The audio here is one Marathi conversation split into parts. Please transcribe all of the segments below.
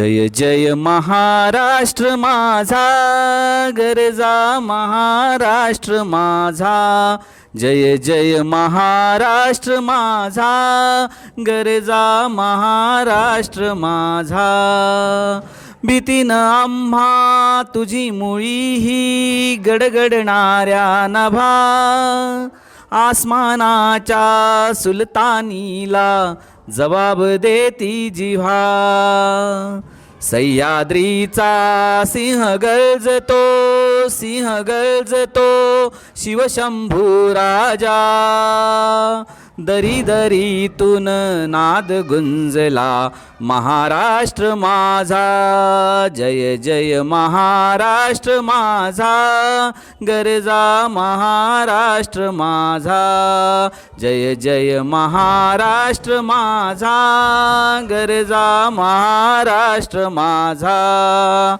जय जय महाराष्ट्र माझा गरजा महाराष्ट्र माझा. जय जय महाराष्ट्र माझा गरजा महाराष्ट्र माझा. भीतीनं आम्हा तुझी मुळी ही गडगडणाऱ्या नभा. आसमानाच्या सुलतानीला जबाब देती जिव्हा. सह्याद्रीचा सिंह गरजतो सिंह गरजतो शिवशंभू राजा. दरी दरीतून नाद गुंजला महाराष्ट्र माझा. जय जय महाराष्ट्र माझा. गरजा महाराष्ट्र माझा. जय जय महाराष्ट्र माझा. गरजा महाराष्ट्र माझा.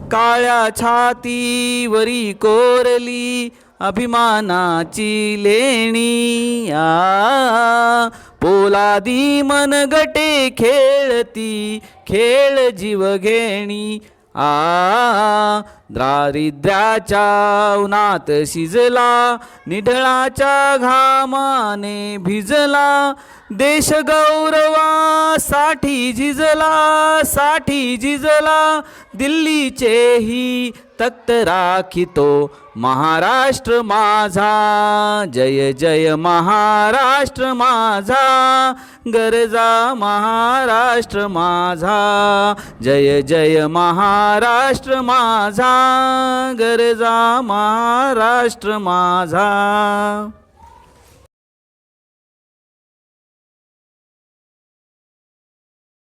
काळ्या छातीवरी कोरली अभिमानाची लेणी. आ पोलादी मनगटे खेळती खेळ जीव घेणी आ दारिद्र्याच्या उन्हात शिजला निढळाच्या घामाने भिजला देश गौरवासाठी झिजला साठी झिजला दिल्लीचेही तक्त राखितो. महाराष्ट्र माझा जय जय महाराष्ट्र माझा गरजा महाराष्ट्र माझा जय जय महाराष्ट्र माझा गरजा महाराष्ट्र माझा.